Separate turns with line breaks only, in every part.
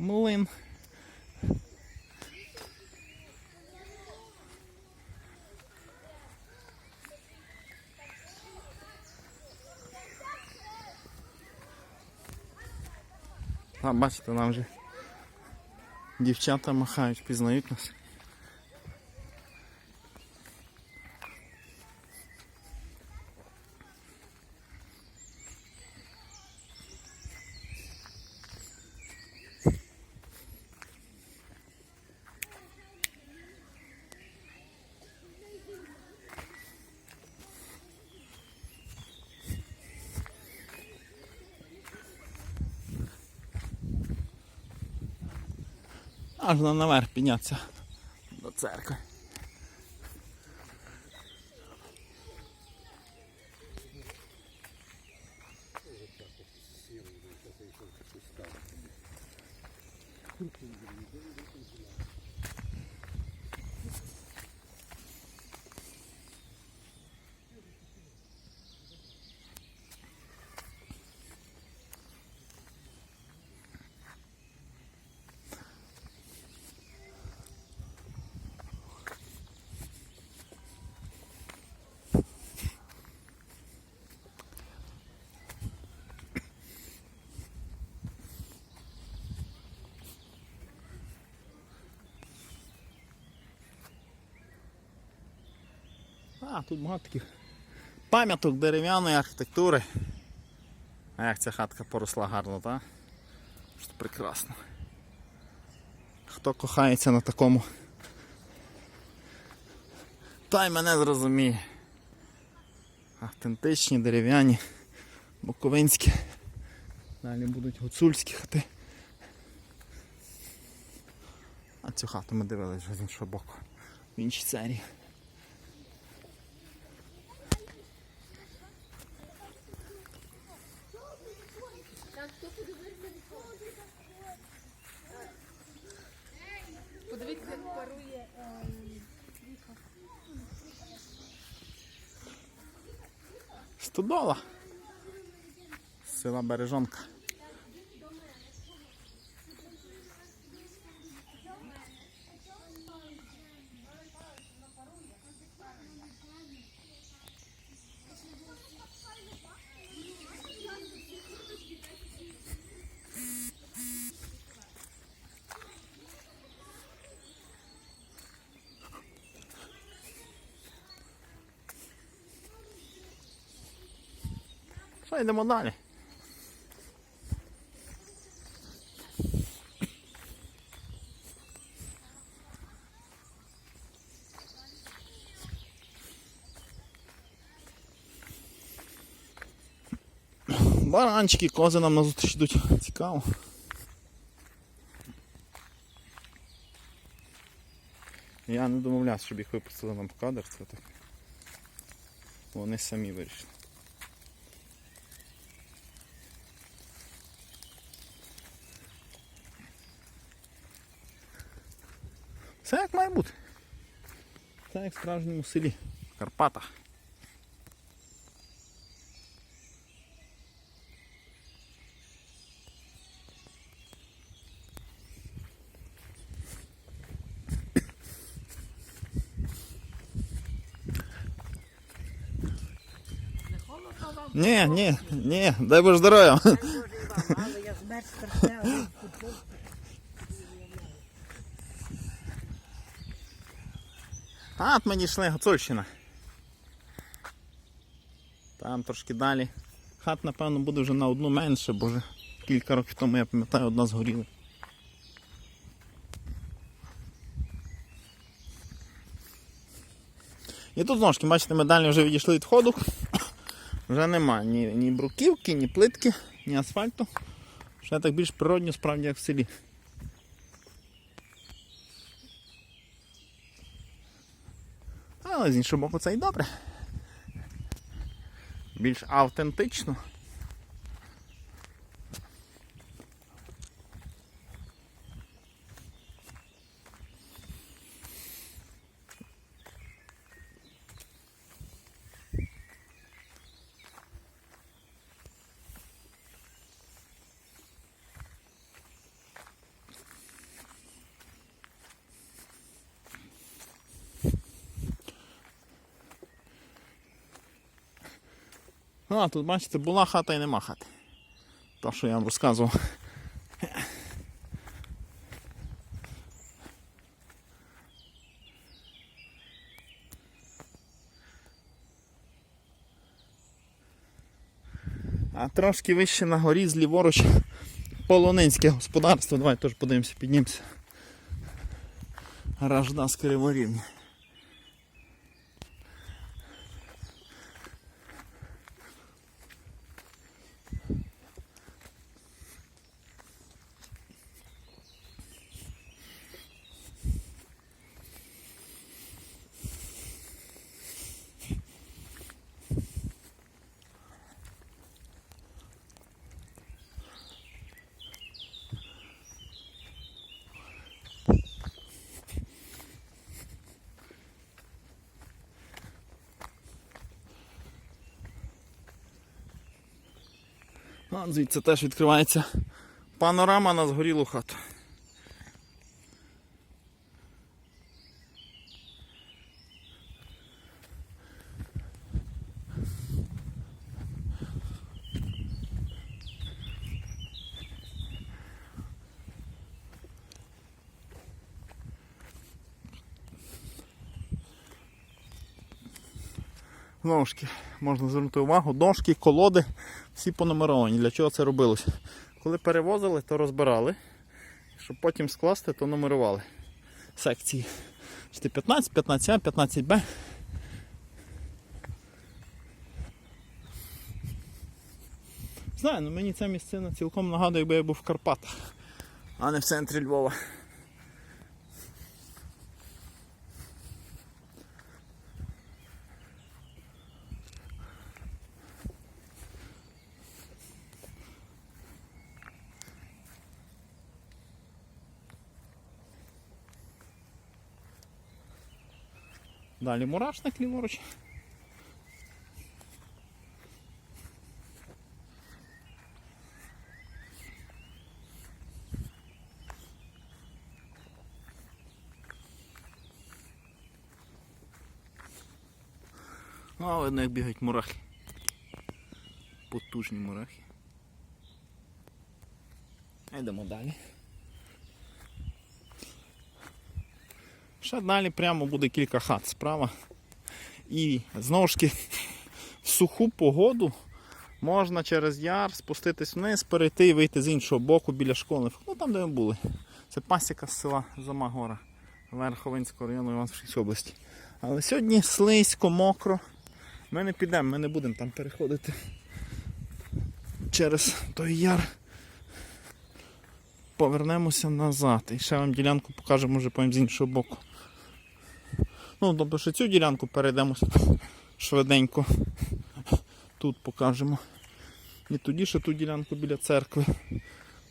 млин. А, бачите, нам вже дівчата махають, пізнають нас. Аж на наверх піднятися до церкви. А, тут багато таких пам'яток дерев'яної архітектури. А як ця хатка поросла гарно, так? Що прекрасно. Хто кохається на такому, той мене зрозуміє. Автентичні, дерев'яні, буковинські. Далі будуть гуцульські хати. А цю хату ми дивились вже з іншого боку. В іншій серії. Стодола. Села Бережонка. Йдемо далі? Баранчики, кози нам назустріч йдуть. Цікаво. Я не домовлявся, щоб їх випустили нам в кадр. Це так. Вони самі вирішили. Це як в справжньому селі. В Карпатах. Ні, ні, ні, дай Боже здоров'я.
Але я змерз страшне, але.
А, от мені йшли Гуцульщина. Там трошки далі. Хат, напевно, буде вже на одну менше, бо вже кілька років тому, я пам'ятаю, одна згоріла. І тут знову ж бачите, ми далі вже відійшли від ходу. Вже нема ні, ні бруківки, ні плитки, ні асфальту. Вже так більш природньо справді як в селі. Але з іншого боку це і добре. Більш автентично. Ну, а тут, бачите, була хата і нема хати. То, що я вам розказував. А трошки вище на горі зліворуч полонинське господарство. Давай теж подивимося, піднімемося. З звідси теж відкривається панорама на згорілу хату. Знову ж таки, можна звернути увагу, дошки, колоди, всі понумеровані. Для чого це робилося? Коли перевозили, то розбирали. Щоб потім скласти, то нумерували секції. 15, 15А, 15Б. Знаю, ну мені ця місцина цілком нагадує, якби я був в Карпатах, а не в центрі Львова. Далі мурашник ліворуч. А, видно, як бігають мурахи. Потужні мурахи. Йдемо далі. Ще далі прямо буде кілька хат справа. І знову ж таки в суху погоду можна через яр спуститись вниз, перейти і вийти з іншого боку біля школи. Ну там, де ми були. Це пасіка з села Замагора Верховинського району Івано-Франківської області. Але сьогодні слизько, мокро. Ми не підемо, ми не будемо там переходити через той яр. Повернемося назад. І ще вам ділянку покажемо вже потім з іншого боку. Ну, тобто ще цю ділянку перейдемо швиденько. Тут покажемо. І тоді ще ту ділянку біля церкви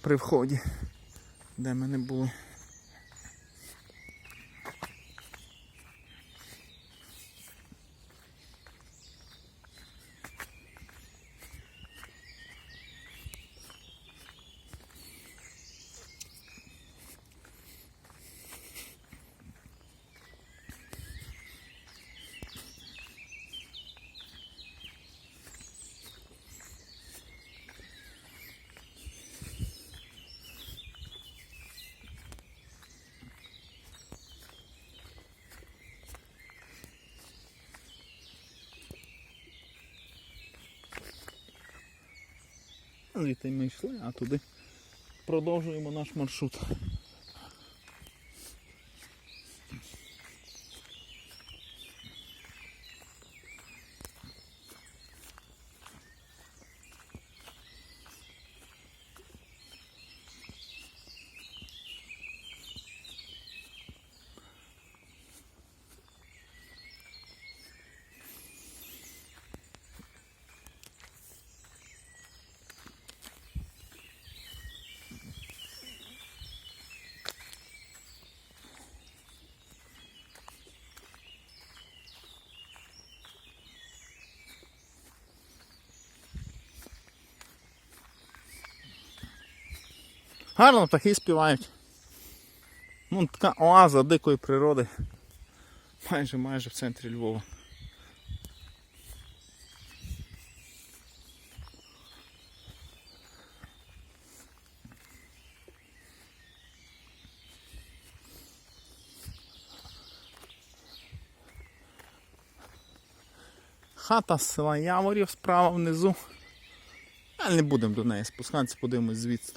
при вході, де ми не були. Звідти ми йшли, а туди продовжуємо наш маршрут. Гарно птахи співають. Ну, Така оаза дикої природи. Майже майже в центрі Львова. Хата села Яворів справа внизу. Але не будемо до неї спускатися, подивимось звідси.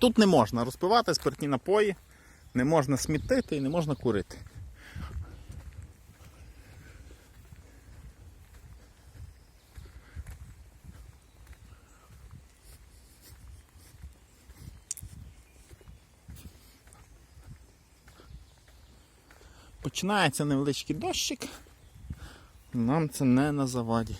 Тут не можна розпивати спиртні напої, не можна смітити і не можна курити. Починається невеличкий дощик. Нам це не на заваді.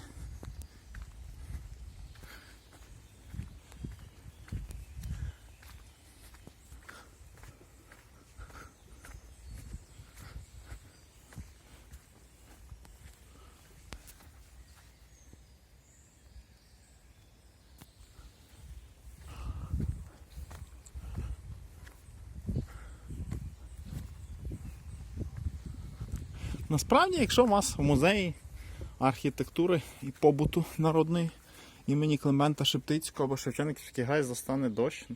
Насправді, якщо у вас в музеї архітектури і побуту народної імені Климента Шептицького або Шевченківський гай застане дощ,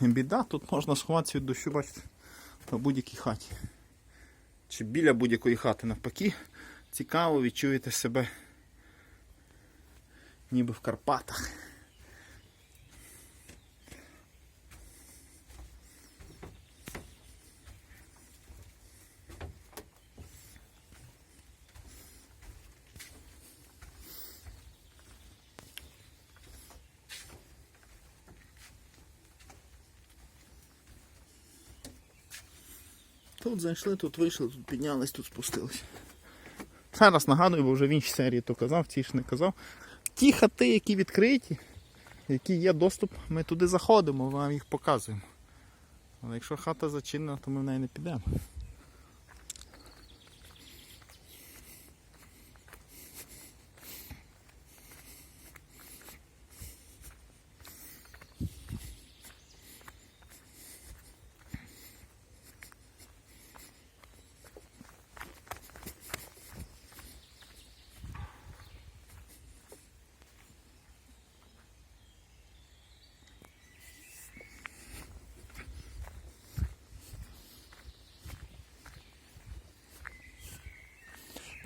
біда, тут можна сховатися від дощу, бачите, в будь-якій хаті. Чи біля будь-якої хати навпаки. Цікаво відчуєте себе ніби в Карпатах. Тут зайшли, тут вийшли, тут піднялись, тут спустились. Зараз нагадую, бо вже в іншій серії то казав, ті ж не казав. Ті хати, які відкриті, які є доступ, ми туди заходимо, вам їх показуємо. Але якщо хата зачинена, то ми в неї не підемо.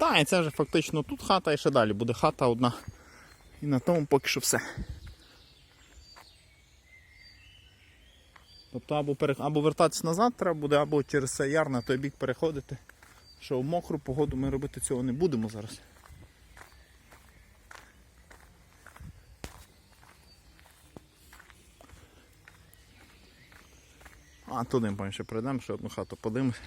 Так, і це вже фактично тут хата і ще далі буде хата одна. І на тому поки що все. Тобто або, пере... або вертатися назад треба буде, або через цей яр на той бік переходити. Що в мокру погоду ми робити цього не будемо зараз. А туди ми ще прийдемо, ще одну хату подивимось.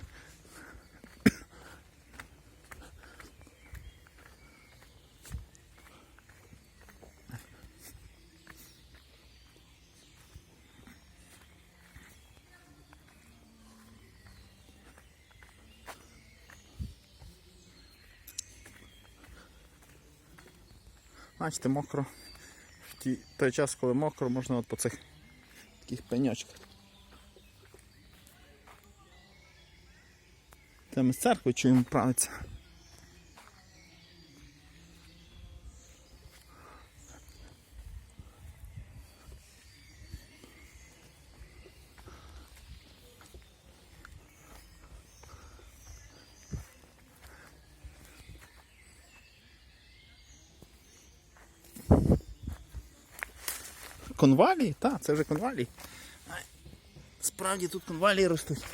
Бачите, мокро. В ті- той час, коли мокро, можна от по цих таких пеньочках. Ми з церкви чуємо правиться. Конвалії? Так, це вже конвалії. Ай, Справді тут конвалії ростуть.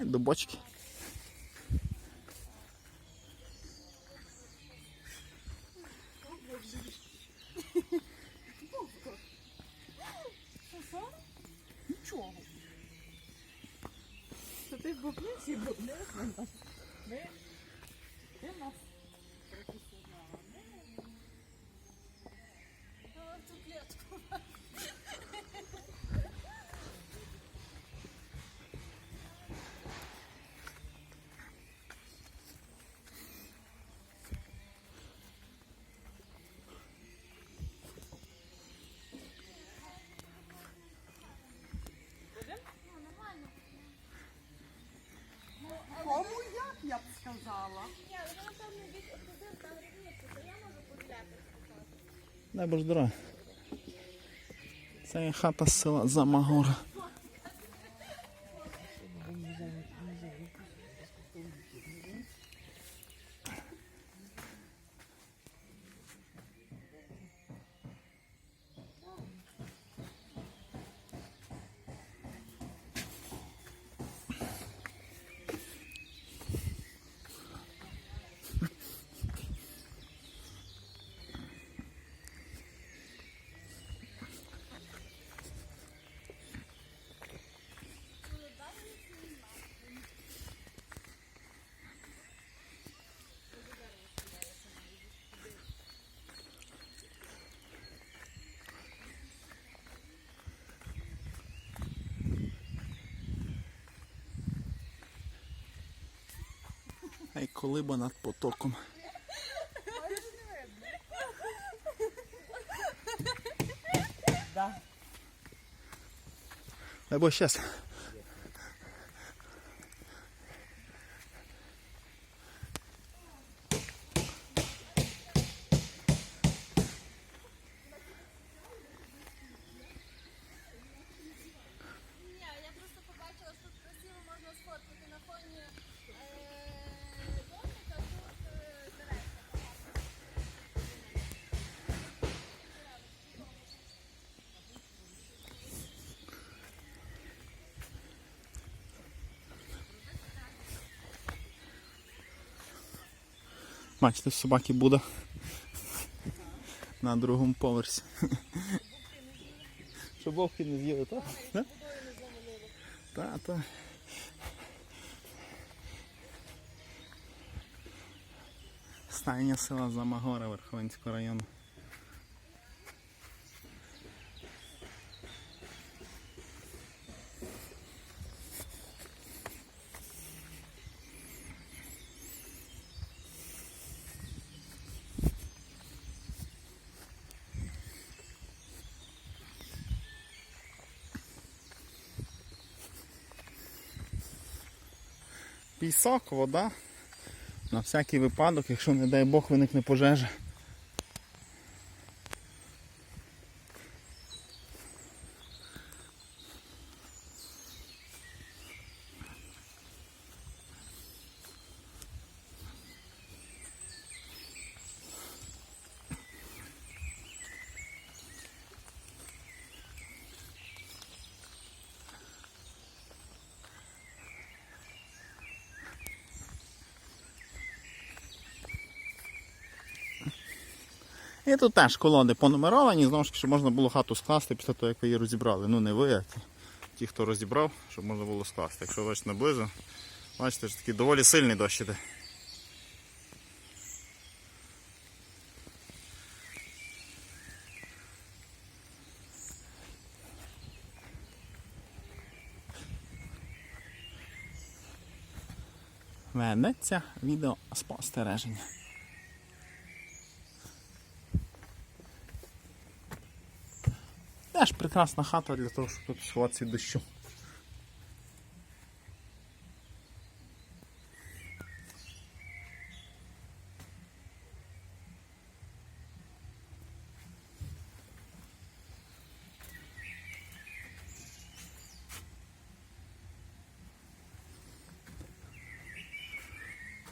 До бочки.
Tuglia, tuglia.
Дай ж здоров'я. Це хата з села Замагора. Ей, колиба над потоком.
Да.
Боже щас. Бачите, собаки буде на другому поверсі. Щоб вовки не з'їли, так? Так, так. Та. Стайня села Замагора Верховинського району. Пісок, вода. На всякий випадок, якщо, не дай Бог, виникне пожежа. І тут теж колони понумеровані, знову ж таки, щоб можна було хату скласти після того, як ви її розібрали. Ну не ви, а ті, хто розібрав, щоб можна було скласти. Якщо бачите наблизу, бачите, що такий доволі сильний дощ іде. Ведеться відеоспостереження. Теж прекрасна хата для того, щоб тут сховатися дощу.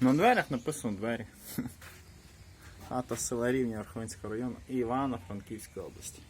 На дверях написано двері. Хата села Рівня Верховинського району Івано-Франківської області.